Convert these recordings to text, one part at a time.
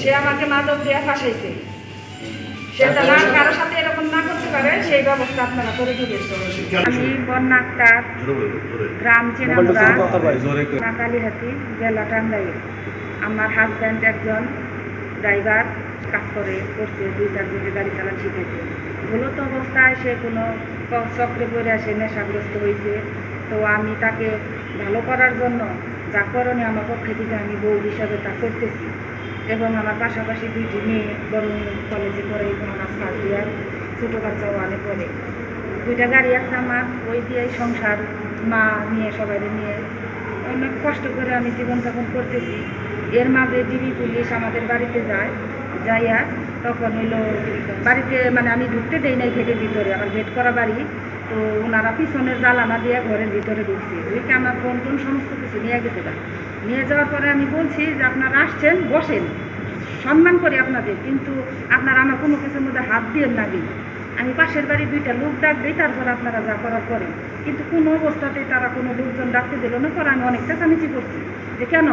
সে আমাকে মাদক দিয়ে ফাঁসাইছে। সে যেন আর কারোর সাথে এরকম না করতে পারে সেই ব্যবস্থা আপনারা করে দিবেন আমি গ্রাম চেনামুড়া কালীহাতি জেলা টাঙ্গাইল। আমার হাজব্যান্ড একজন ড্রাইভার কাজ করে করছে দুই চারজনের গাড়ি চালান শিখেছে। মূলত অবস্থায় সে কোনো চক্রে পড়ে আসে নেশাগ্রস্ত হয়েছে। তো আমি তাকে ভালো করার জন্য যা করণে আমার পক্ষে থেকে আমি বউ হিসাবে তা করতেছি। এবং আমার পাশাপাশি দুইটি মেয়ে, বড় কলেজে পড়ে ক্লাস ফার্স্ট ইয়ার ছোটো বাচ্চা ওয়ানে পড়ে। দুইটা গাড়ি আছে আমার, ওই দিয়েই সংসার, মা নিয়ে সবাই নিয়ে অনেক কষ্ট করে আমি জীবনযাপন করতেছি। এর মাঝে ডিবি পুলিশ আমাদের বাড়িতে যায়, যাইয়া তখন হইল বাড়িতে মানে আমি ঢুকতে দেই নাই গেটের ভিতরে। আমার গেট করা বাড়ি। তো ওনারা পিছনে জ্বালানা দিয়ে ঘরের ভিতরে ঢুকছে। ঢুকে আমার ফোন টোন সমস্ত কিছু নিয়ে গেছে। নিয়ে যাওয়ার পরে আমি বলছি যে আপনারা আসছেন, বসেন। সম্মান করি আপনাদের, কিন্তু আপনারা আমার কোনো কিছুর মধ্যে হাত দিয়ে না দিন। আমি পাশের বাড়ি দুইটা লোক ডাক দিই, তারপর আপনারা যা করার করেন। কিন্তু কোনো অবস্থাতেই তারা কোনো লোকজন ডাকতে দিল না, পরে আমি অনেক চেঁচামেচি করছি। যে কেন?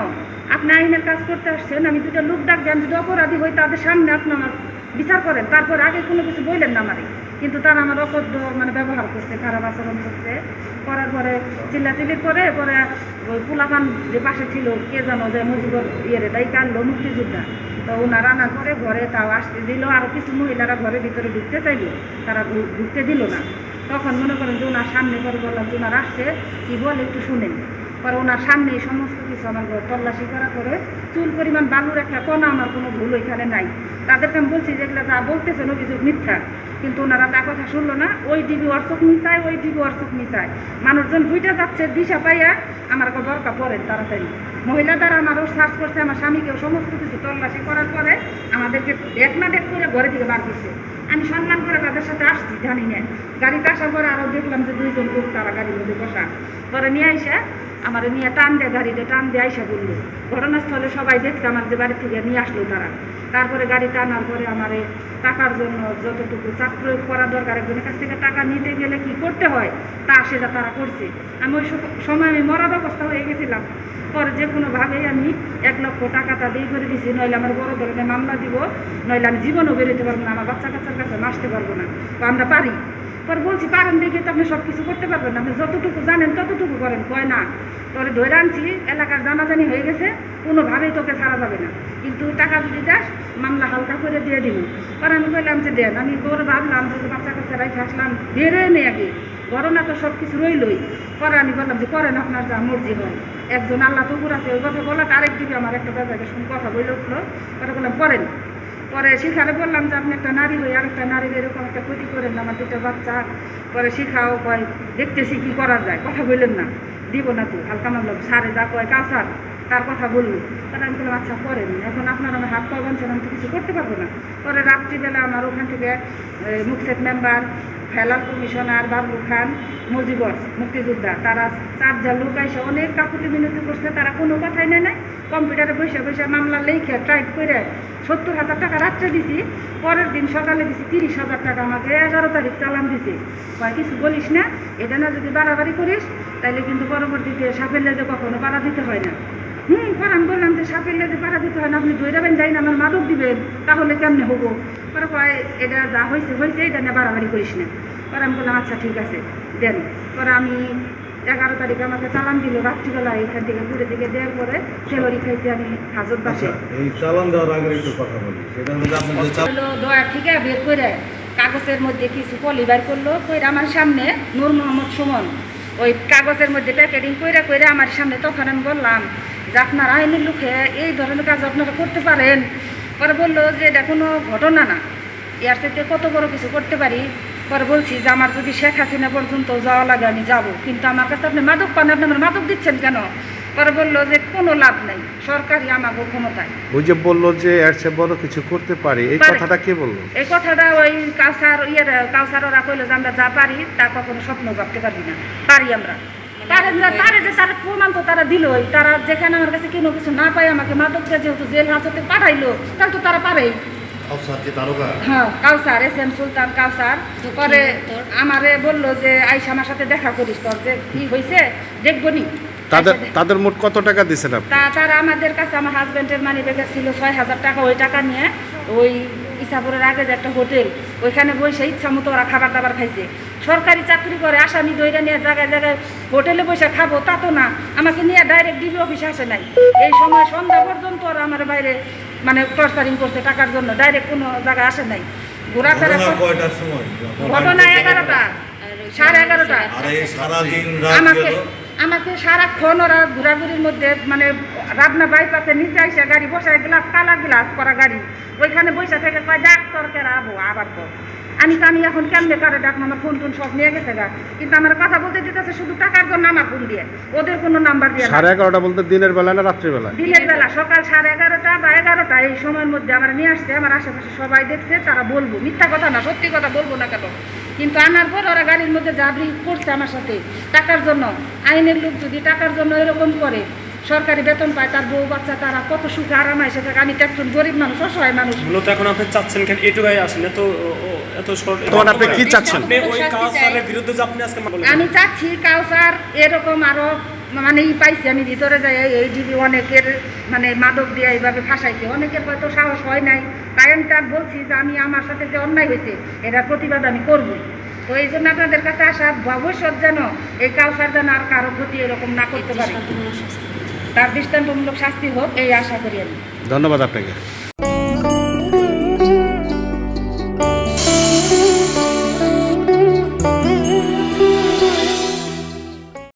আপনি আইনের কাজ করতে আসছেন, আমি দুটো লোক ডাক দেন যদি অপরাধী হই, তাদের সামনে আপনি আমার বিচার করেন। তারপর আগে কোনো কিছু বললেন না আমারে। কিন্তু তারা আমার অকথ্য মানে ব্যবহার করছে, খারাপ আচরণ করছে। করার পরে চিল্লাচিল্লি করে, পরে পুলাপান যে পাশে ছিল, কে জানো যে মুজিবর ইয়েরে তাই কানলো মুক্তিযোদ্ধা। তো ওনারা আনার পরে ঘরে তাও আসতে দিল আরও কিছু মহিলারা ঘরের ভিতরে ঢুকতে চাইলো। তারা ঢুকতে দিল না। তখন মনে করেন যে ওনার সামনে করে বললাম যে ওনার আসছে, কি বলে একটু শুনেন। পরে ওনার সামনে সমস্ত কিছু আমার তল্লাশি করা করে চুল পরিমাণ বালুর একটা কণা আমার কোনো ভুল ওইখানে নাই। তাদেরকে আমি বলছি যেগুলো যা বলতেছেন অভিযোগ মিথ্যা, কিন্তু ওনারা তা কথা শুনলো না, ওই ডিবি ওয়ার্কশপ মিশায়, ওই ডিবি ওয়ার্কশপ মিশায়। মানুষজন দুইটা যাচ্ছে, দিশা পাইয়া আমার দরকার পড়েন তাড়াতাড়ি। মহিলা দ্বারা আমারও সার্চ করছে, আমার স্বামীকেও সমস্ত কিছু তল্লাশি করার পরে আমাদেরকে এক না দেখ করে ঘরে থেকে বার করছে। আমি সম্মান করে তাদের সাথে আসছি, জানি না। গাড়িতে আসার পরে আরও দেখলাম যে দুইজন লোক তারা গাড়ির মধ্যে বসা। পরে নিয়ে আইসা আমার নিয়ে টান দেয়, গাড়িতে টান দিয়ে আইসা বলল। ঘটনাস্থলে সবাই দেখছে আমার যে বাড়ি থেকে নিয়ে আসলো তারা। তারপরে গাড়ি টানার পরে আমার টাকার জন্য যতটুকু চাপ প্রয়োগ করা দরকার, একজনের কাছ থেকে টাকা নিতে গেলে কি করতে হয়, তা সেটা তারা করছে। আমি ওই সময় আমি মরার অবস্থা হয়ে গেছিলাম। পরে যে কোনোভাবেই আমি এক লক্ষ টাকাটা দিয়ে করে দিছি, নইলে আমার বড় ধরনের মামলা দিব, নইলে আমি জীবনও বেরোতে পারব না, আমার বাচ্চা কাচ্চার কাছে আসতে পারব না। তো আমরা পারি। পরে বলছি, পারেন দেখে, তো আপনি সব কিছু করতে পারবেন না। আপনি যতটুকু জানেন, ততটুকু করেন। কয় না, পরে ধরে আনছি, এলাকার জানাজানি হয়ে গেছে, কোনোভাবেই তোকে ছাড়া যাবে না। কিন্তু টাকা যদি দাস, মামলা হালকা করে দিয়ে দিব। পর আমি বললাম যে, দেন। আমি বড় ভাবলাম যে বাচ্চা কাচ্চা রাইখে আসলাম বেরে নেই আগে। বড় না তো সব কিছু রইলই। পরে আমি বললাম যে, করেন, আপনার যা মর্জি হয়। একজন আল্লাহ টুকুর আছে, ওই কথা বলা আরেক দিকে আমার একটা বেজাকে শুনে কথা বলে উঠল। পরে বললাম, করেন। পরে সেখানে বললাম যে আপনি একটা নারী হয়ে আরেকটা নারীর এরকম একটা ক্ষতি করেন না, আমার দুটো বাচ্চা, পরে শিখাও, কয়, দেখতেছি কি করা যায়, কথা বললেন না। দিব না তো, হালকা মানলাম সারে যা কয় কাউসার তার কথা বলল। তাহলে আমি বললাম আচ্ছা করেন। এখন আপনার আমার হাত পা বানছেন আমি তো কিছু করতে পারব না। পরে রাত্রিবেলা আমার ওখান থেকে মুকসেদ মেম্বার ফেলার কমিশনার, বাবলু খান, মুজিবর, মুক্তিযোদ্ধা, তারা চারজন লোক এসে অনেক কাকুতি মিনতি করছে, তারা কোনো কথাই নেয় নাই। কম্পিউটারে বসে বসে মামলা লেখে টাইপ করে সত্তর হাজার টাকা রাত্রে দিছি, পরের দিন সকালে দিছি তিরিশ হাজার টাকা, আমাকে এগারো তারিখ চালান দিছে। কয়, কিছু বলিস না, এটা না যদি বাড়াবাড়ি করিস তাহলে কিন্তু পরবর্তীতে সাপের লেজে কখনো বাড়া দিতে হয় না। হুম পরে বললাম যে সাপের লেজে বাড়া দিতে হয় না, আপনি ধৈরাবেন যাই না আমার মাদক দিবেন, তাহলে কেমনে হব? পরে কয়, এটা যা হয়েছে হয়েছে এটা না বাড়াবাড়ি করিস না। পরে আমি বললাম আচ্ছা ঠিক আছে, দেন। পরে আমি এগারো তারিখে আমাকে চালান দিল রাত্রিবেলা এখান থেকে ঘুরে দিকে দেওয়ার পরে সেলরি খাইছি আমি হাজত বাসে। এই চালান দেওয়ার আগে একটু কথা বলি। সেটা হলো দয়া ঠিক আছে বের করে কাগজের মধ্যে কিছু পলি বের করল কইরা আমার সামনে নূর মোহাম্মদ সুমন। ওই কাগজের মধ্যে প্যাকেটিং কইরা কইরা আমার সামনে তখন আমি বললাম যে আপনারা আইনের লোকে এই ধরনের কাজ আপনারা করতে পারেন। পরে বলল যে এটা কোনো ঘটনা না। এর সাথে কত বড় কিছু করতে পারি? পরে বলছি যে আমার যদি শেখ হাসিনা পর্যন্ত যাওয়া লাগে আমি যাব। কিন্তু আমার কাছে আপনি মাদক পান আপনি আমার মাদক দিচ্ছেন কেন? পরে বলল যে কোনো লাভ নেই সরকারি আমাকে ক্ষমতায়। ওই যে বলল যে এর চেয়ে বড় কিছু করতে পারি এই। কথাটা কে বলল? এই কথাটা ওই কাউসার ইয়ের কাউসার ওরা কইলো যে আমরা যা পারি তা কখনো স্বপ্ন ভাবতে পারি না। পারি আমরা। তারা যে- তারা যে তারা প্রমাণ তো তারা দিলই তারা যেখানে আমার কাছে কোনো কিছু না পায় আমাকে মাদক দিয়ে যেহেতু জেল হাজতে পাঠাইলো তাহলে তো তারা পারেই। হ্যাঁ কাউসার এস এম সুলতান কাউসার। পরে আমারে বলল যে আইসা আমার সাথে দেখা করিস তোর যে কি হয়েছে দেখব নি। তাদের তাদের মোট কত টাকা আপনি? তারা আমাদের কাছে আমার হাজব্যান্ডের মানি ব্যাগে ছিল ছয় হাজার টাকা। ওই টাকা নিয়ে ওই ইসাপুরের আগে যে একটা হোটেল ওইখানে বসে ইচ্ছা মতো ওরা খাবার দাবার খাইছে। সরকারি চাকরি করে আসামি দইরা নিয়ে জায়গায় জায়গায় হোটেলে বসে খাব তা তো না। আমাকে নিয়ে ডাইরেক্ট ডিবি অফিসে আসে নাই। এই সময় সন্ধ্যা পর্যন্ত ওরা আমার বাইরে মানে টর্চারিং করছে টাকার জন্য ডাইরেক্ট কোনো জায়গায় আসে নাই। কয়টার সময়? ঘটনা এগারোটা। সাড়ে এগারোটা। আমাকে আমাকে সারাক্ষণ ওরা ঘোরাঘুরির মধ্যে মানে রাবনা বাইপাসে নিচে আইসা গাড়ি বসায় গ্লাস কালা গ্লাস করা গাড়ি। ওইখানে বসে থেকে কয় ডাক্তার কেরা আবো আবার তো আমি তো আমি এখন কেমনে কারে ডাক আমার ফোন টোন সব নিয়ে গেছে গা। কিন্তু আমার কথা বলতে দিতেছে শুধু টাকার জন্য আমার ফোন দিয়ে। ওদের কোনো নাম্বার দিয়ে সাড়ে এগারোটা বলতে দিনের বেলা না রাত্রিবেলা দিনের বেলা সকাল সাড়ে এগারোটা বা এগারোটা এই সময়ের মধ্যে আমার নিয়ে আসছে আমার আশেপাশে সবাই দেখছে তারা বলব। মিথ্যা কথা না সত্যি কথা বলব না কেন? কিন্তু আনার পর ওরা গাড়ির মধ্যে জাবরি করছে আমার সাথে। টাকার জন্য আইনের লোক যদি টাকার জন্য এরকম করে সরকারি বেতন পায় তার বউ বাচ্চা তারা কত সুখে আরাম এসে থাকে। আমি তো একজন গরিব মানুষ অসহায় মানুষ। মূলত এখন আপনি চাচ্ছেন কেন? এটুকাই আসেন। এত ও- ও- এত তখন আপনি কি চাচ্ছেন? আপনি ওই কাউসারের বিরুদ্ধে যে আপনি আজকে বলেন আমি চাচ্ছি কাউসার এরকম আরও মানে ই পাইছি। আমি ভিতরে যাই এই- ডিবি অনেকের মানে মাদক দিয়ে এইভাবে ফাঁসাইছে। অনেকের হয়তো সাহস হয় নাই। তাই আমি তার বলছি যে আমি আমার সাথে যে অন্যায় হয়েছে এরা প্রতিবাদ আমি করবই। তো এই জন্য আপনাদের কাছে আসা ভবিষ্যৎ যেন এই কাউসার যেন আর কারও ক্ষতি এরকম না করতে পারে। তার দৃষ্টান্তমূলক শাস্তি হোক এই আশা করি আমি। ধন্যবাদ আপনাকে।